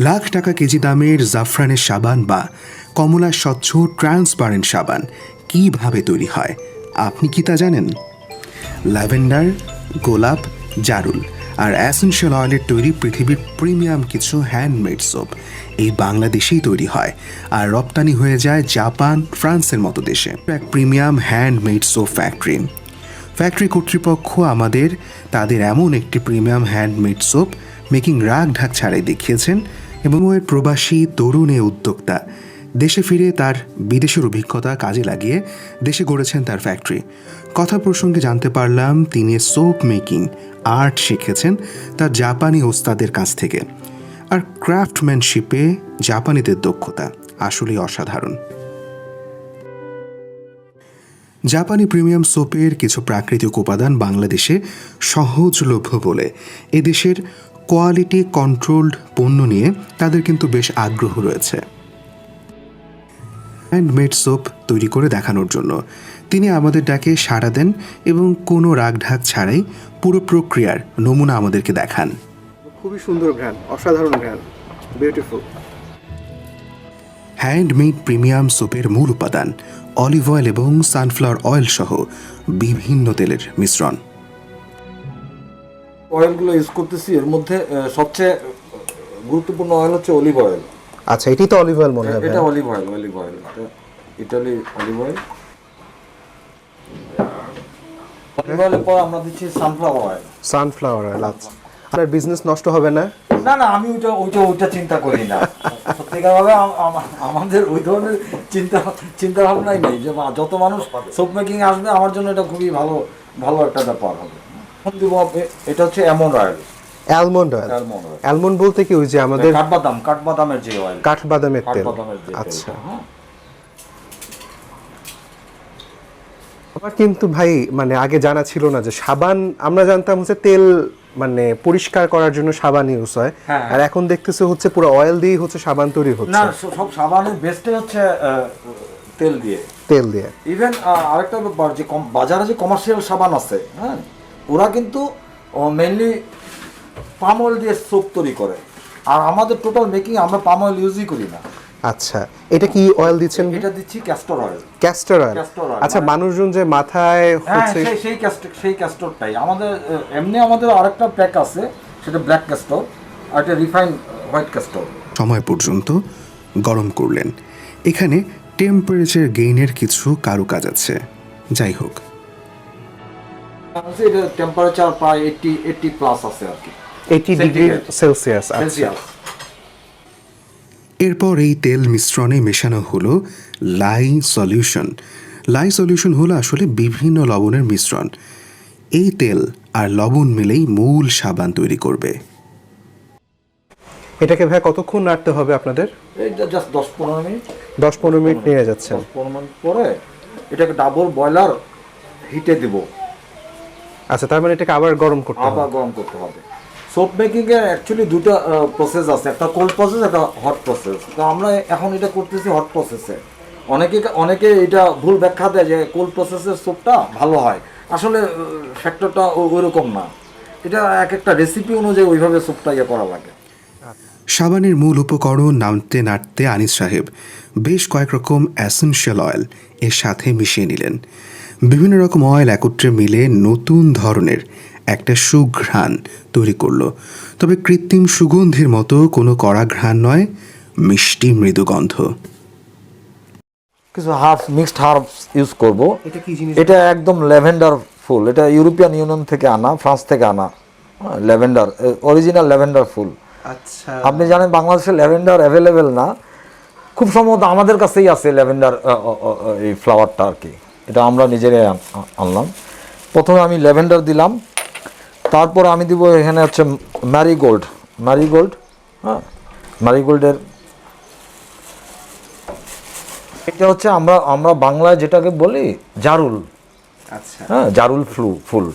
লাখ টাকা কেজি দামের জাফরানের সাবান বা কমলা স্বচ্ছ ট্রান্সপারেন্ট সাবান কীভাবে তৈরি হয়? আপনি কি তা জানেন? ল্যাভেন্ডার, গোলাপ, জারুল আর অ্যাসেনশিয়াল অয়েলের তৈরি পৃথিবীর প্রিমিয়াম কিছু হ্যান্ডমেড সোপ এই বাংলাদেশেই তৈরি হয় আর রপ্তানি হয়ে যায় জাপান, ফ্রান্সের মতো দেশে। এক premium handmade soap factory. Factory কর্তৃপক্ষ আমাদের তাদের এমন একটি প্রিমিয়াম হ্যান্ডমেড সোপ মেকিং রাগ ঢাক ছাড়াই দেখিয়েছেন এবং ওর প্রবাসী তরুণ উদ্যোক্তা। দেশে ফিরে তার বিদেশের অভিজ্ঞতা কাজে লাগিয়ে দেশে গড়েছেন তার ফ্যাক্টরি কথা প্রসঙ্গে জানতে পারলাম, তিনি সোপ মেকিং আর্ট শিখেছেন তার জাপানি ওস্তাদের কাছ থেকে। আর ক্রাফটম্যানশিপে জাপানিদের দক্ষতা আসলেই অসাধারণ। জাপানি প্রিমিয়াম সোপের কিছু প্রাকৃতিক উপাদান বাংলাদেশে সহজলভ্য বলে। এদেশের কোয়ালিটি কন্ট্রোলড পণ্য নিয়ে তাদের কিন্তু বেশ আগ্রহ রয়েছে। হ্যান্ডমেড সোপ তৈরি করে দেখানোর জন্য। তিনি আমাদের ডাকে সাড়া দেন এবং কোনো রাগঢাক ছাড়াই পুরো প্রক্রিয়ার নমুনা আমাদেরকে দেখান। খুবই সুন্দর ঘ্রাণ অসাধারণ ঘ্রাণ বিউটিফুল হ্যান্ডমেড প্রিমিয়াম সোপের মূল উপাদান অলিভ অয়েল এবং সানফ্লাওয়ার অয়েল সহ বিভিন্ন তেলের মিশ্রণ। অয়েলগুলো ইউজ করতেছি এর মধ্যে সবচেয়ে গুরুত্বপূর্ণ অয়েল হচ্ছে অলিভ অয়েল আচ্ছা এটাই তো অলিভ অয়েল মনে হয় এটা অলিভ অয়েল অলিভ অয়েল এটা ইটালি অলিভ অয়েল অলিভ অয়েলের পর আমরা দিচ্ছি সানফ্লাওয়ার অয়েল সানফ্লাওয়ার অয়েল আচ্ছা। আপনার বিজনেস নষ্ট হবে না? না না আমি ওইটা ওইটা ওইটা চিন্তা করি না। সত্যিকার ভাবে আমাদের ওই ধরনের চিন্তা চিন্তা ভাবনাই নেই যে যত মানুষ সোপ মেকিং আসবে আমার জন্য এটা খুবই ভালো ভালো একটা ব্যাপার হবে। এখন দিব এটা হচ্ছে এমন অয়েল অ্যালমন্ড অয়েল অ্যালমন্ড বলতে কি ওই যে আমাদের কাঠবাদাম কাঠবাদামের যে অয়েল কাঠবাদামের তেল। আচ্ছা। হ্যাঁ। আমার কিন্তু ভাই মানে আগে জানা ছিল না যে সাবান আমরা জানতাম হচ্ছে তেল মানে পরিষ্কার করার জন্য সাবান ইউজ হয়। হ্যাঁ। আর এখন দেখতেছে হচ্ছে পুরো অয়েল দিয়ে হচ্ছে সাবান তৈরি হচ্ছে। স- সব সাবানের বেস্টে হচ্ছে তেল দিয়ে। তেল দিয়ে। ইভেন আরেকটা ব্যাপার যে বাজারে যে কমার্শিয়াল সাবান আছে হ্যাঁ ওরা কিন্তু মেনলি পাম অয়েল দিয়ে সোপ তৈরি করে। আর আমাদের টোটাল মেকিং আমরা পাম অয়েল ইউজই করি না। আচ্ছা এটা কি অয়েল দিচ্ছেন? এটা দিচ্ছি ক্যাস্টর অয়েল ক্যাস্টর অয়েল আচ্ছা মানে- মানুষজন যে মাথায় হ্যাঁ হচ্ছে সেই সেই ক্যাস্টর সেই ক্যাস্টরটাই আমাদের এমনি আমাদের আরেকটা প্যাক আছে সেটা ব্ল্যাক ক্যাস্টর আর এটা রিফাইন হোয়াইট ক্যাস্টর সময় পর্যন্ত গরম করলেন। এখানে টেম্পারেচার গেইনের কিছু কারুকাজ আছে। যাই হোক এটা টেম্পারেচার প্রায় এইটটি এইটটি প্লাস আছে আর কি। এইটি ডিগ্রি সেলসিয়াস আচ্ছা। সেলসিয়াস এরপর এই তেল মিশ্রণে মেশানো হলো লাই সলিউশন। লাই সলিউশন হলো আসলে বিভিন্ন লবণের মিশ্রণ। এই তেল আর লবণ মিলেই মূল সাবান তৈরি করবে। এটাকে ভাই কতক্ষণ নাড়তে হবে আপনাদের? এইটা জাস্ট দশ পনেরো মিনিট। দশ পনেরো মিনিট নিয়ে দশ পনেরো মিনিট পরে এটাকে ডাবল বয়লার হিটে দিব। আচ্ছা তার মানে এটাকে আবার গরম করতে হবে। আবার গরম করতে হবে। সোপ মেকিং এর অ্যাকচুয়ালি দুটো প্রসেস আছে। একটা কোল্ড প্রসেস একটা হট প্রসেস তো আমরা এখন এটা করতেছি হট প্রসেসে অনেকে অনেকে এটা ভুল ব্যাখ্যা দেয় যে কোল্ড প্রসেসের সোপটা ভালো হয়। আসলে ফ্যাক্টরটা ওই রকম না। এটা এক একটা রেসিপি অনুযায়ী ওইভাবে সোপটা ইয়ে করা লাগে। সাবানের মূল উপকরণ নামতে নাড়তে আনিস সাহেব বেশ কয়েক রকম অ্যাসেনশিয়াল অয়েল এর সাথে মিশিয়ে নিলেন। বিভিন্ন রকম অয়েল একত্রে মিলে নতুন ধরনের একটা সুঘ্রাণ তৈরি করল। তবে কৃত্রিম সুগন্ধির মতো কোনো কড়া ঘ্রাণ নয় মিষ্টি মৃদু গন্ধ কিছু হার্বস মিক্সড হার্বস ইউজ করব। এটা এটা একদম ল্যাভেন্ডার ফুল। এটা ইউরোপিয়ান ইউনিয়ন থেকে আনা ফ্রান্স থেকে আনা। ল্যাভেন্ডার অরিজিনাল ল্যাভেন্ডার ফুল। আচ্ছা। আপনি জানেন বাংলাদেশে ল্যাভেন্ডার অ্যাভেলেবেল না? খুব সম্ভবত আমাদের কাছেই আছে ল্যাভেন্ডার এই ফ্লাওয়ারটা আর কি। এটা আমরা নিজেরাই আনলাম। প্রথমে আমি ল্যাভেন্ডার দিলাম। তারপর আমি দিব এখানে হচ্ছে ম্যারিগোল্ড। ম্যারিগোল্ড হ্যাঁ? ম্যারিগোল্ডের এটা হচ্ছে আমরা আমরা বাংলায় যেটাকে বলি জারুল। আচ্ছা। হ্যাঁ জারুল ফ্লু ফুল।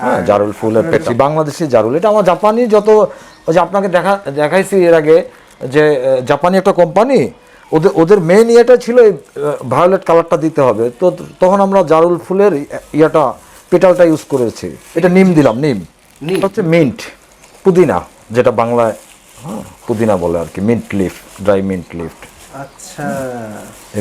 হ্যাঁ জারুল ফুলের পেটি বাংলাদেশি জারুল। এটা আমার জাপানি যত ওই যে আপনাকে দেখা দেখাইছি এর আগে যে জাপানি একটা কোম্পানি ওদের ওদের মেন ইয়েটা ছিল এই ভায়োলেট কালারটা দিতে হবে। তো তখন আমরা জারুল ফুলের ইয়েটা পেটালটা ইউজ করেছি। এটা নিম দিলাম নিম? হচ্ছে মিন্ট পুদিনা যেটা বাংলায় হ্যাঁ পুদিনা বলে আর কি mint leaf dry mint leaf আচ্ছা।